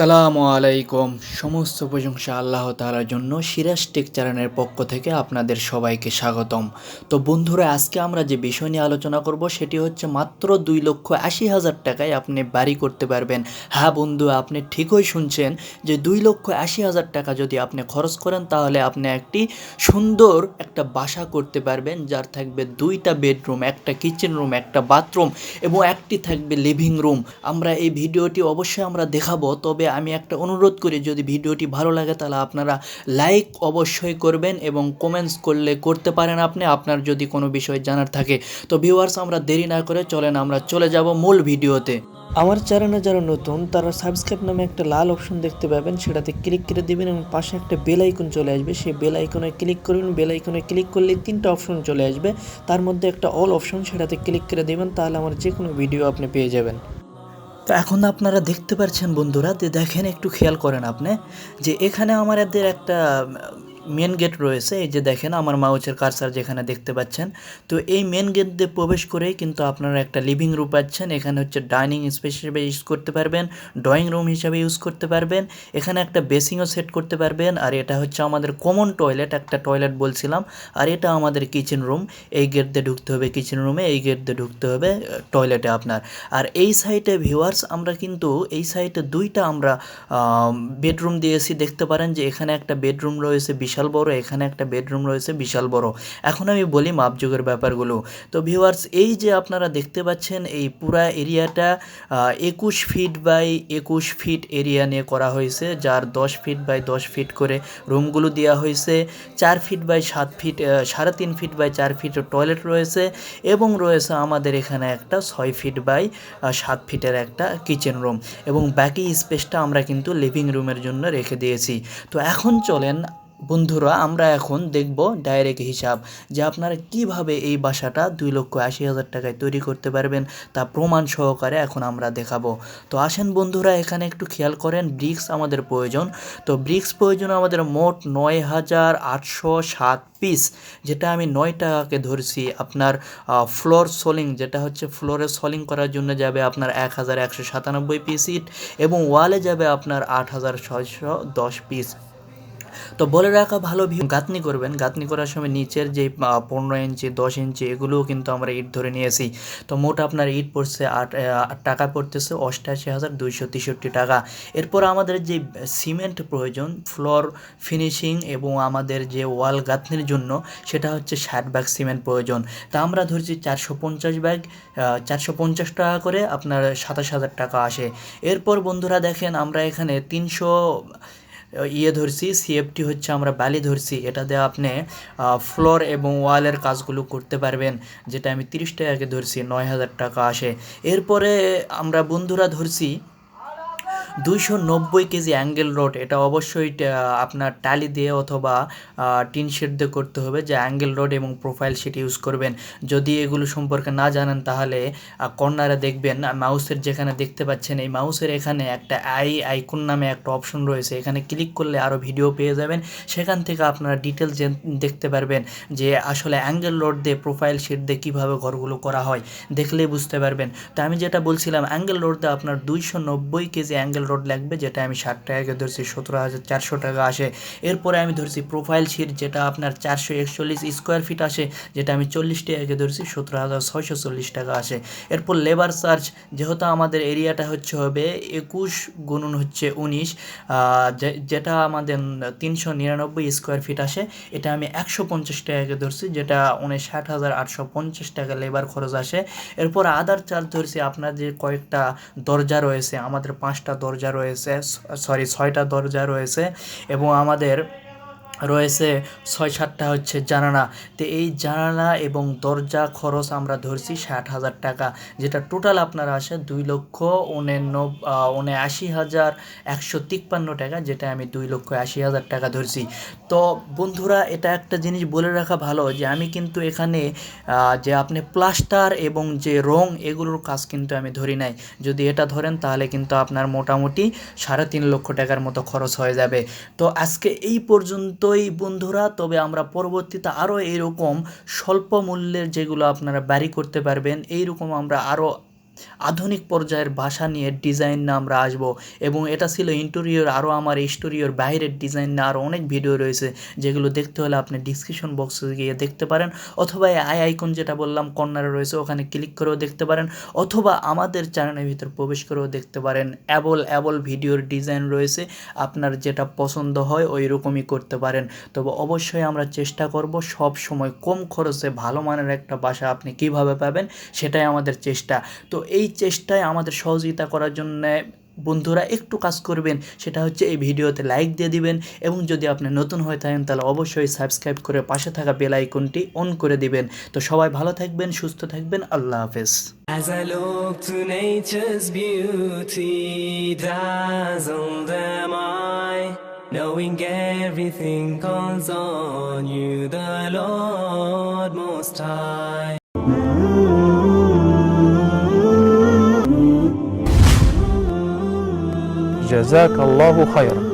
সালামু আলাইকুম। সমস্ত প্রশংসা আল্লাহ তাআলার জন্য। সিরাজ টেক চ্যানেলের পক্ষ থেকে আপনাদের সবাইকে স্বাগতম। তো বন্ধুরা, আজকে আমরা যে বিষয় নিয়ে আলোচনা করব, সেটি হচ্ছে মাত্র দুই লক্ষ আশি হাজার টাকায় আপনি বাড়ি করতে পারবেন। হ্যাঁ বন্ধু, আপনি ঠিকই শুনছেন যে দুই লক্ষ আশি হাজার টাকা যদি আপনি খরচ করেন, তাহলে আপনি একটি সুন্দর একটা বাসা করতে পারবেন, যার থাকবে দুইটা বেডরুম, একটা কিচেন রুম, একটা বাথরুম এবং একটি থাকবে লিভিং রুম। আমরা এই ভিডিওটি অবশ্যই আমরা দেখাবো, তবে আমি একটা অনুরোধ করি, যদি ভিডিওটি ভালো লাগে তাহলে আপনারা লাইক অবশ্যই করবেন এবং কমেন্টস করলে করতে পারেন আপনি। আপনার যদি কোনো বিষয় জানার থাকে, তো ভিউয়ার্স আমরা দেরি না করে চলেন, আমরা চলে যাব মূল ভিডিওতে। আমার চ্যানেলে যারা নতুন, তারা সাবস্ক্রাইব নামে একটা লাল অপশন দেখতে পাবেন, সেটাতে ক্লিক করে দিবেন এবং পাশে একটা বেল আইকন চলে আসবে। সেই বেল আইকনে ক্লিক করবেন বেল আইকনে ক্লিক করলে তিনটা অপশন চলে আসবে। তার মধ্যে একটা অল অপশন সেটাতে ক্লিক করে দেবেন, তাহলে আমার যে কোনো ভিডিও আপনি পেয়ে যাবেন। তো এখন আপনারা দেখতে পাচ্ছেন বন্ধুরা, যে দেখেন, একটু খেয়াল করেন আপনি, যে এখানে আমাদের একটা মেন গেট রয়েছে, এই যে দেখেন আমার মাউচের কারসার যেখানে দেখতে পাচ্ছেন। তো এই মেন গেট দিয়ে প্রবেশ করেই কিন্তু আপনারা একটা লিভিং রুম পাচ্ছেন। এখানে হচ্ছে ডাইনিং স্পেস হিসেবে ইউজ করতে পারবেন ড্রয়িং রুম হিসেবে ইউজ করতে পারবেন, এখানে একটা বেসিংও সেট করতে পারবেন, আর এটা হচ্ছে আমাদের কমন টয়লেট একটা টয়লেট বলছিলাম, আর এটা আমাদের কিচেন রুম এই গেট দিয়ে ঢুকতে হবে কিচেন রুমে এই গেট দিয়ে ঢুকতে হবে টয়লেটে আপনার। আর এই সাইডে ভিউয়ার্স আমরা কিন্তু এই সাইডে দুইটা আমরা বেডরুম দিয়েছি। দেখতে পারেন যে এখানে একটা বেডরুম রয়েছে বিশাল বড়, এখানে একটা বেডরুম রয়েছে, বিশাল বড়। এখন আমি বলি মাপযোগের ব্যাপারগুলো। তো ভিউয়ার্স এই যে আপনারা দেখতে পাচ্ছেন, এই পুরা এরিয়াটা একুশ ফিট বাই একুশ ফিট এরিয়া নিয়ে করা হয়েছে, যার দশ ফিট বাই দশ ফিট করে রুমগুলো দেওয়া হয়েছে। চার ফিট বাই সাত ফিট সাড়ে তিন ফিট বাই চার ফিট টয়লেট রয়েছে এবং রয়েছে আমাদের এখানে একটা ছয় ফিট বাই সাত ফিটের একটা কিচেন রুম এবং বাকি স্পেসটা আমরা কিন্তু লিভিং রুমের জন্য রেখে দিয়েছি। তো এখন চলেন বন্ধুরা, আমরা এখন দেখব ডাইরেক্ট হিসাব যে আপনারা কীভাবে এই বাসাটা দুই লক্ষ আশি হাজার টাকায় তৈরি করতে পারবেন তা প্রমাণ সহকারে এখন আমরা দেখাবো। তো আসেন বন্ধুরা, এখানে একটু খেয়াল করেন ব্রিক্স আমাদের প্রয়োজন। তো ব্রিক্স প্রয়োজন আমাদের মোট নয় হাজার আটশো সাত পিস যেটা আমি নয় টাকাকে ধরছি। আপনার ফ্লোর সোলিং যেটা হচ্ছে ফ্লোরে সোলিং করার জন্য যাবে আপনার এক হাজার একশো সাতানব্বই পিস ইট এবং ওয়ালে যাবে আপনার আট হাজার ছয়শো দশ পিস তো বলে রাখা ভালো ভিউ। গাঁথনি করবেন, গাঁথনি করার সময় নিচের যে পনেরো ইঞ্চি, দশ ইঞ্চি, এগুলোও কিন্তু আমরা ইট ধরে নিয়েছি। তো মোট আপনার ইট পড়ছে আট টাকা পড়তেছে, অষ্টাশি হাজার দুইশো তেষট্টি টাকা। এরপর আমাদের যে, সিমেন্ট প্রয়োজন, ফ্লোর ফিনিশিং এবং আমাদের যে ওয়াল গাঁথনির জন্য, সেটা হচ্ছে ষাট ব্যাগ সিমেন্ট প্রয়োজন। তা আমরা ধরছি চারশো পঞ্চাশ ব্যাগ চারশো পঞ্চাশ টাকা করে আপনার সাতাশ হাজার টাকা আসে। এরপর বন্ধুরা দেখেন, আমরা এখানে তিনশো ইয়ে ধরছি সিএফটি হচ্ছে আমরা বালি ধরছি। এটা দিয়ে আপনি ফ্লোর এবং ওয়ালের কাজগুলো করতে পারবেন। যেটা আমি তিরিশ টাকাকে ধরছি, নয় হাজার টাকা আসে। এরপরে আমরা বন্ধুরা ধরছি দুইশো নব্বই কেজি অ্যাঙ্গেল রড এটা অবশ্যই আপনার টালি দিয়ে অথবা টিন শেড দিয়ে করতে হবে যে অ্যাঙ্গেল রড এবং প্রোফাইল শিট ইউজ করবেন। যদি এগুলো সম্পর্কে না জানেন তাহলে কর্নারে দেখবেন মাউসের যেখানে দেখতে পাচ্ছেন, এই মাউসের এখানে একটা আই আইকন নামে একটা অপশন রয়েছে। এখানে ক্লিক করলে আরও ভিডিও পেয়ে যাবেন। সেখান থেকে আপনারা ডিটেলস দেখতে পারবেন যে আসলে অ্যাঙ্গেল রড দিয়ে প্রোফাইল শিট দিয়ে কীভাবে ঘরগুলো করা হয়। দেখলেই বুঝতে পারবেন। তো আমি যেটা বলছিলাম অ্যাঙ্গেল রড দিয়ে আপনার দুইশো নব্বই কেজি অ্যাঙ্গেল রড লাগবে, যেটা আমি ষাট টাকাকে ধরছি, সতেরো হাজার চারশো টাকা আসে। এরপরে আমি ধরছি প্রোফাইল শিট যেটা আপনার চারশো একচল্লিশ স্কোয়ার ফিট আসে, যেটা আমি চল্লিশ টাকাকে ধরছি, সতেরো হাজার ছয়শো চল্লিশ টাকা আসে। এরপর লেবার চার্জ যেহেতু আমাদের এরিয়াটা হচ্ছে হবে একুশ গুণন হচ্ছে উনিশ যেটা আমাদের তিনশো নিরানব্বই স্কোয়ার ফিট আসে, এটা আমি একশো পঞ্চাশ টাকাকে ধরছি, যেটা উনিশ ষাট হাজার আটশো পঞ্চাশ টাকা লেবার খরচ আসে। এরপর আদার চার্জ ধরছি, আপনার যে কয়েকটা দরজা রয়েছে, আমাদের পাঁচটা দরজা রয়েছে সরি ছয়টা দরজা রয়েছে এবং আমাদের রয়েছে ছয় সাতটা হচ্ছে জানালা। তো এই জানালা এবং দরজা খরচ আমরা ধরছি ষাট হাজার টাকা, যেটা টোটাল আপনার আসে দুই লক্ষ উনান্ন উনআশি হাজার একশো তিপ্পান্ন টাকা, যেটা আমি দুই লক্ষ আশি হাজার টাকা ধরছি। তো বন্ধুরা, এটা একটা জিনিস বলে রাখা ভালো যে আমি কিন্তু এখানে যে আপনি প্লাস্টার এবং যে রং এগুলোর কাজ কিন্তু আমি ধরি নাই। যদি এটা ধরেন তাহলে কিন্তু আপনার মোটামুটি সাড়ে তিন লক্ষ টাকার মতো খরচ হয়ে যাবে। তো আজকে এই পর্যন্তই বন্ধুরা, তবে আমরা পরবর্তীতে আরও এরকম স্বল্প মূল্যের যেগুলো আপনারা ব্যারি করতে পারবেন, এইরকম আমরা আরও আধুনিক পর্যায়ের ভাষা নিয়ে ডিজাইন না আমরা আসব। এবং এটা ছিল ইন্টেরিয়র আরও আমার স্টোরিয়র বাইরের ডিজাইন না আরও অনেক ভিডিও রয়েছে, যেগুলো দেখতে হলে আপনি ডিসক্রিপশন বক্সে গিয়ে দেখতে পারেন। অথবা আই আইকন যেটা বললাম কর্নারে রয়েছে, ওখানে ক্লিক করেও দেখতে পারেন। অথবা আমাদের চ্যানেলের ভিতর প্রবেশ করেও দেখতে পারেন। অ্যাবল অ্যাবল ভিডিওর ডিজাইন রয়েছে, আপনার যেটা পছন্দ হয় ওই রকমই করতে পারেন। তবে অবশ্যই আমরা চেষ্টা করব সব সময় কম খরচে ভালো মানের একটা বাসা আপনি কীভাবে পাবেন, সেটাই আমাদের চেষ্টা। তো এই চেষ্টায় আমাদের সহযোগিতা করার জন্য বন্ধুরা একটু কাজ করবেন সেটা হচ্ছে এই ভিডিওতে লাইক দিয়ে দিবেন এবং যদি আপনি নতুন হয়ে থাকেন তাহলে অবশ্যই সাবস্ক্রাইব করে পাশে থাকা বেল আইকনটি অন করে দিবেন তো সবাই ভালো থাকবেন সুস্থ থাকবেন আল্লাহ হাফেজ As I look to nature's beauty, dazzled am I, knowing everything calls on you, the Lord Most High. جزاك الله خيرا.